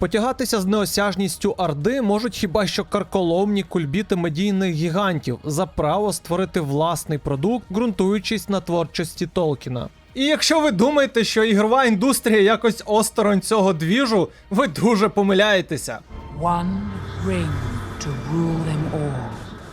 Потягатися з неосяжністю Орди можуть хіба що карколомні кульбіти медійних гігантів за право створити власний продукт, ґрунтуючись на творчості Толкіна. І якщо ви думаєте, що ігрова індустрія якось осторонь цього двіжу, ви дуже помиляєтеся. One ring to rule them all.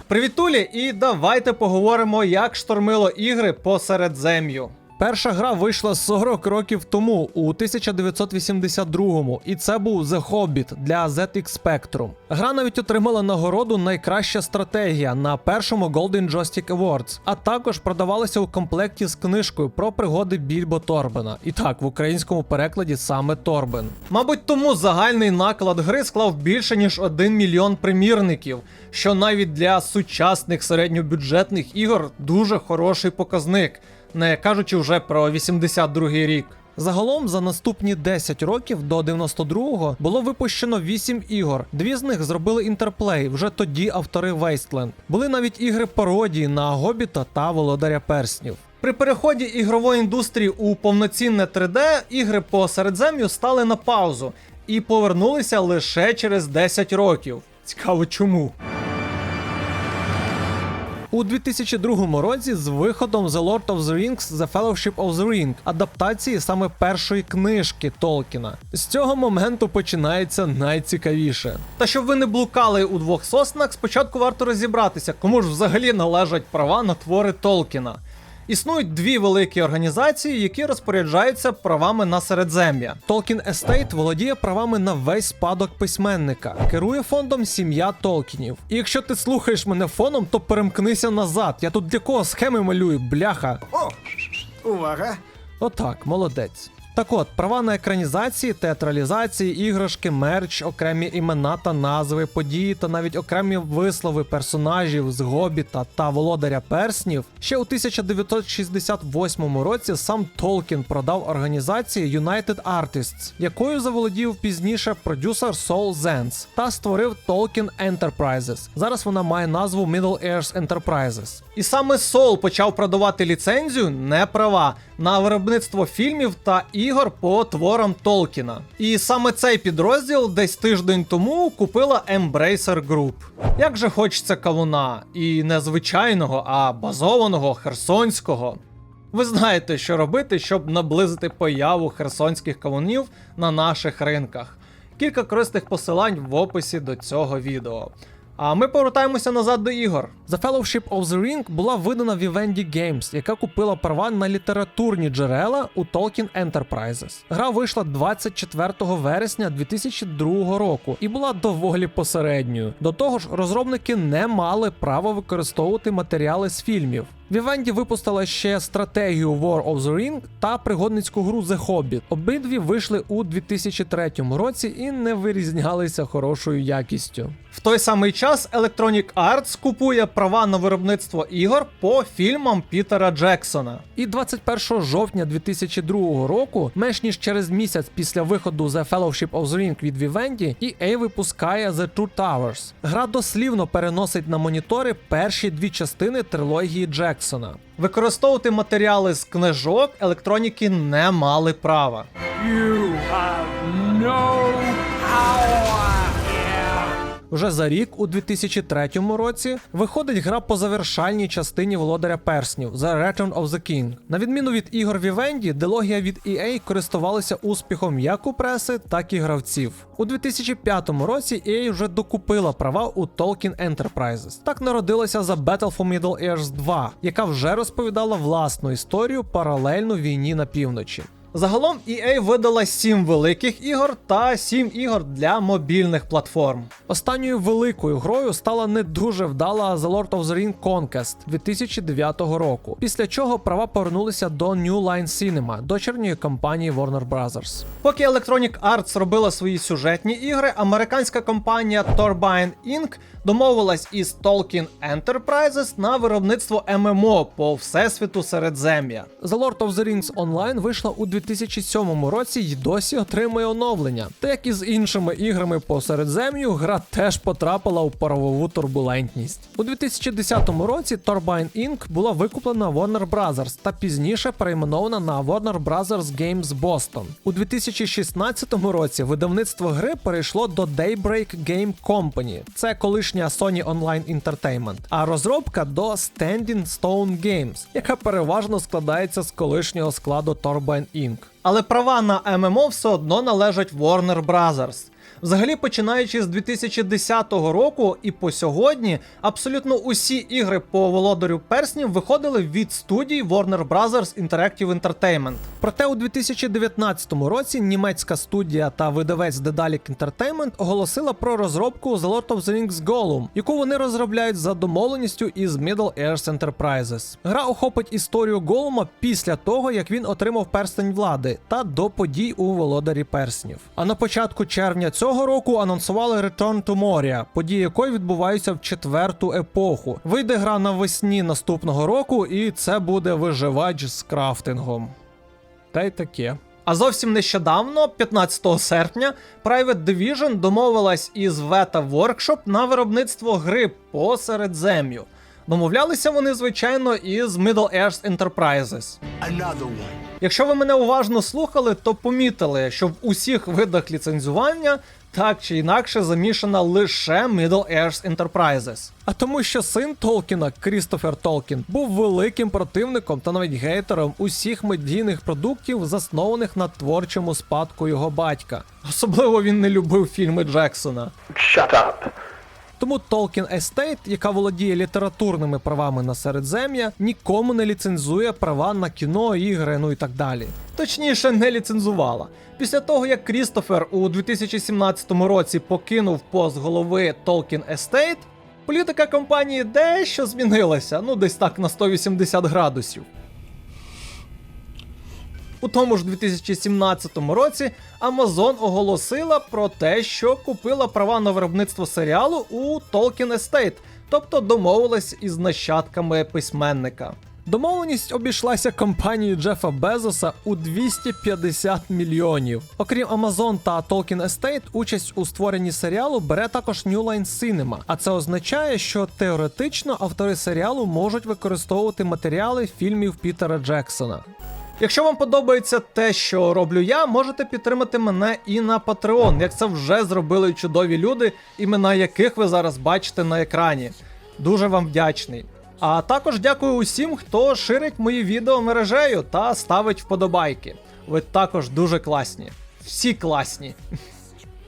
Привітулі, і давайте поговоримо, як штормило ігри по Середзем'ю. Перша гра вийшла 40 років тому, у 1982-му, і це був The Hobbit для ZX Spectrum. Гра навіть отримала нагороду Найкраща стратегія на першому Golden Joystick Awards, а також продавалася у комплекті з книжкою про пригоди Більбо Торбена. І так, в українському перекладі саме Торбен. Мабуть, тому загальний наклад гри склав більше ніж 1 мільйон примірників, що навіть для сучасних середньобюджетних ігор дуже хороший показник, не кажучи вже про 82-й рік. Загалом за наступні 10 років до 92-го було випущено 8 ігор. Дві з них зробили інтерплей, вже тоді автори Wasteland. Були навіть ігри пародії на Гобіта та Володаря Перснів. При переході ігрової індустрії у повноцінне 3D ігри по Середзем'ю стали на паузу і повернулися лише через 10 років. Цікаво чому. У 2002 році з виходом The Lord of the Rings The Fellowship of the Ring, адаптації саме першої книжки Толкіна. З цього моменту починається найцікавіше. Та щоб ви не блукали у двох соснах, спочатку варто розібратися, кому ж взагалі належать права на твори Толкіна. Існують дві великі організації, які розпоряджаються правами на середзем'я. Tolkien Estate володіє правами на весь спадок письменника, керує фондом сім'я Толкінів. І якщо ти слухаєш мене фоном, то перемкнися назад. Я тут для кого схеми малюю, бляха. О, увага! Отак, молодець. Так от, права на екранізації, театралізації, іграшки, мерч, окремі імена та назви, події та навіть окремі вислови персонажів з Гобіта та Володаря Перснів ще у 1968 році сам Толкін продав організації United Artists, якою заволодів пізніше продюсер Сол Зенс та створив Tolkien Enterprises. Зараз вона має назву Middle Earth Enterprises. І саме Сол почав продавати ліцензію, не права, на виробництво фільмів та ігор по творам Толкіна. І саме цей підрозділ десь тиждень тому купила Embracer Group. Як же хочеться кавуна, і не звичайного, а базованого херсонського. Ви знаєте, що робити, щоб наблизити появу херсонських кавунів на наших ринках. Кілька корисних посилань в описі до цього відео. А ми повертаємося назад до ігор. The Fellowship of the Ring була видана Vivendi Games, яка купила права на літературні джерела у Tolkien Enterprises. Гра вийшла 24 вересня 2002 року і була доволі посередньою. До того ж, розробники не мали права використовувати матеріали з фільмів. Vivendi випустила ще стратегію War of the Ring та пригодницьку гру The Hobbit. Обидві вийшли у 2003 році і не вирізнялися хорошою якістю. В той самий час Electronic Arts купує права на виробництво ігор по фільмам Пітера Джексона. І 21 жовтня 2002 року, менш ніж через місяць після виходу The Fellowship of the Ring від Vivendi, EA випускає The Two Towers. Гра дослівно переносить на монітори перші дві частини трилогії Джексона. Використовувати матеріали з книжок електроніки не мали права. You have no. Вже за рік, у 2003 році, виходить гра по завершальній частині Володаря Перснів The Return of the King. На відміну від ігор Vivendi, дилогія від EA користувалася успіхом як у преси, так і гравців. У 2005 році EA вже докупила права у Tolkien Enterprises. Так народилася The Battle for Middle Earth 2, яка вже розповідала власну історію паралельно війні на півночі. Загалом EA видала 7 великих ігор та 7 ігор для мобільних платформ. Останньою великою грою стала не дуже вдала The Lord of the Ring Conquest 2009 року, після чого права повернулися до New Line Cinema, дочірньої компанії Warner Bros. Поки Electronic Arts робила свої сюжетні ігри, американська компанія Turbine Inc. домовилась із Tolkien Enterprises на виробництво ММО по всесвіту Середзем'я. The Lord of the Rings Online вийшла у 2007 році й досі отримує оновлення. Та як і з іншими іграми по Середзем'ю, гра теж потрапила у правову турбулентність. У 2010 році Turbine Inc. була викуплена Warner Bros. та пізніше перейменована на Warner Bros. Games Boston. У 2016 році видавництво гри перейшло до Daybreak Game Company. Це колишня Sony Online Entertainment, а розробка до Standing Stone Games, яка переважно складається з колишнього складу Turbine Inc. Але права на ММО все одно належать Warner Bros. Взагалі, починаючи з 2010 року і по сьогодні, абсолютно усі ігри по володарю перснів виходили від студії Warner Bros. Interactive Entertainment. Проте у 2019 році німецька студія та видавець Dedalic Entertainment оголосила про розробку The Lord of the Rings Gollum, яку вони розробляють за домовленістю із Middle Earth Enterprises. Гра охопить історію Голума після того, як він отримав перстень влади та до подій у володарі перснів. А на початку червня цього року анонсували Return to Moria, події якої відбуваються в четверту епоху. Вийде гра навесні наступного року, і це буде виживач з крафтингом. Та й таке. А зовсім нещодавно, 15 серпня, Private Division домовилась із Veta Workshop на виробництво гри по Середзем'ю. Домовлялися вони, звичайно, із Middle Earth Enterprises. Another one. Якщо ви мене уважно слухали, то помітили, що в усіх видах ліцензування так чи інакше замішана лише Middle Earth Enterprises. А тому, що син Толкіна, Крістофер Толкін, був великим противником та навіть гейтером усіх медійних продуктів, заснованих на творчому спадку його батька. Особливо він не любив фільми Джексона. Shut up. Тому Tolkien Estate, яка володіє літературними правами на середзем'я, нікому не ліцензує права на кіно, ігри, ну і так далі. Точніше, не ліцензувала. Після того, як Крістофер у 2017 році покинув пост голови Tolkien Estate, політика компанії дещо змінилася, ну десь так на 180 градусів. У тому ж 2017 році Amazon оголосила про те, що купила права на виробництво серіалу у Tolkien Estate, тобто домовилась із нащадками письменника. Домовленість обійшлася компанії Джефа Безоса у 250 мільйонів. Окрім Amazon та Tolkien Estate, участь у створенні серіалу бере також New Line Cinema, а це означає, що теоретично автори серіалу можуть використовувати матеріали фільмів Пітера Джексона. Якщо вам подобається те, що роблю я, можете підтримати мене і на Patreon, як це вже зробили чудові люди, імена яких ви зараз бачите на екрані. Дуже вам вдячний. А також дякую усім, хто ширить мої відео мережею та ставить вподобайки. Ви також дуже класні. Всі класні.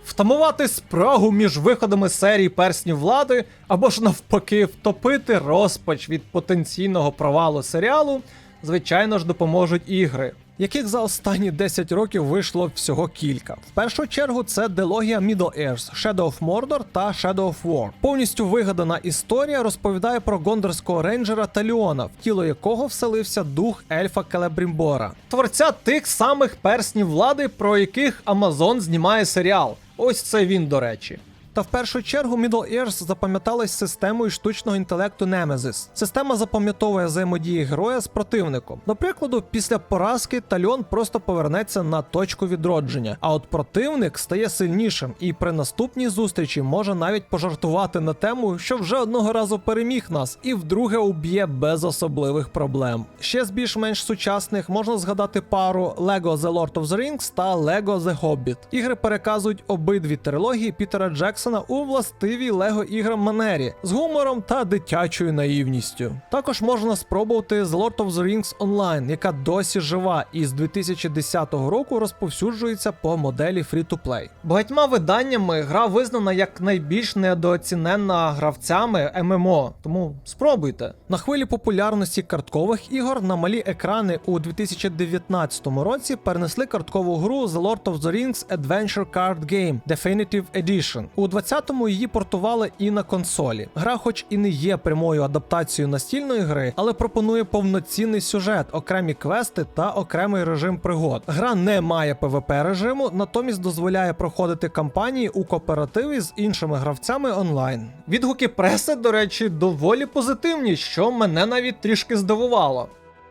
Втамувати спрагу між виходами серії перснів влади або ж навпаки втопити розпач від потенційного провалу серіалу, звичайно ж, допоможуть ігри, яких за останні 10 років вийшло всього кілька. В першу чергу це дилогія Middle Earth, Shadow of Mordor та Shadow of War. Повністю вигадана історія розповідає про гондорського рейнджера Таліона, в тіло якого вселився дух ельфа Келебрімбора, творця тих самих перснів влади, про яких Amazon знімає серіал. Ось це він, до речі. Та в першу чергу Middle Earth запам'яталась системою штучного інтелекту Nemesis. Система запам'ятовує взаємодії героя з противником. До прикладу, після поразки Тальон просто повернеться на точку відродження, а от противник стає сильнішим і при наступній зустрічі може навіть пожартувати на тему, що вже одного разу переміг нас, і вдруге уб'є без особливих проблем. Ще з більш-менш сучасних можна згадати пару Lego The Lord of the Rings та Lego The Hobbit. Ігри переказують обидві трилогії Пітера Джексона у властивій Лего іграм манері з гумором та дитячою наївністю. Також можна спробувати The Lord of the Rings Online, яка досі жива і з 2010 року розповсюджується по моделі Free-to-Play. Багатьма виданнями гра визнана як найбільш недооціненна гравцями ММО, тому спробуйте. На хвилі популярності карткових ігор на малі екрани у 2019 році перенесли карткову гру The Lord of the Rings Adventure Card Game Definitive Edition. У 20-му її портували і на консолі. Гра, хоч і не є прямою адаптацією настільної гри, але пропонує повноцінний сюжет, окремі квести та окремий режим пригод. Гра не має PvP режиму, натомість дозволяє проходити кампанії у кооперативі з іншими гравцями онлайн. Відгуки преси, до речі, доволі позитивні, що мене навіть трішки здивувало.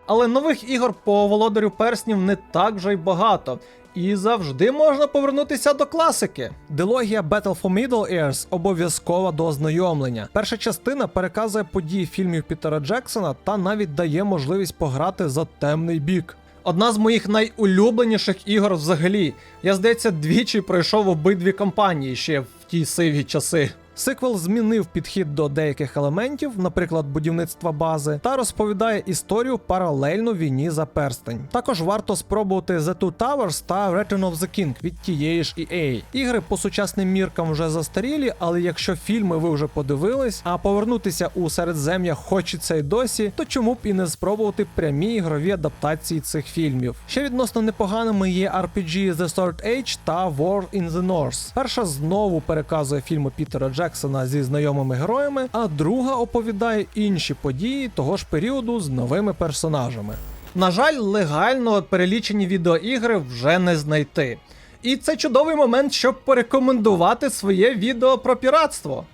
Але нових ігор по володарю перснів не так вже й багато. І завжди можна повернутися до класики. Дилогія Battle for Middle Earth обов'язкова до ознайомлення. Перша частина переказує події фільмів Пітера Джексона та навіть дає можливість пограти за темний бік. Одна з моїх найулюбленіших ігор взагалі. Я, здається, двічі пройшов обидві кампанії ще в ті сиві часи. Сиквел змінив підхід до деяких елементів, наприклад, будівництва бази, та розповідає історію паралельно війні за перстень. Також варто спробувати The Two Towers та Return of the King від тієї ж EA. Ігри по сучасним міркам вже застарілі, але якщо фільми ви вже подивились, а повернутися у середзем'я хочеться й досі, то чому б і не спробувати прямі ігрові адаптації цих фільмів? Ще відносно непоганими є RPG The Sword Age та War in the North. Перша знову переказує фільми Пітера Джексона зі знайомими героями, а друга оповідає інші події того ж періоду з новими персонажами. На жаль, легально перелічені відеоігри вже не знайти. І це чудовий момент, щоб порекомендувати своє відео про піратство.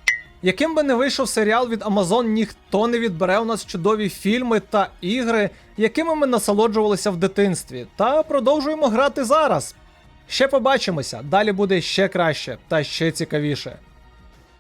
Яким би не вийшов серіал від Amazon, ніхто не відбере у нас чудові фільми та ігри, якими ми насолоджувалися в дитинстві, та продовжуємо грати зараз. Ще побачимося, далі буде ще краще та ще цікавіше.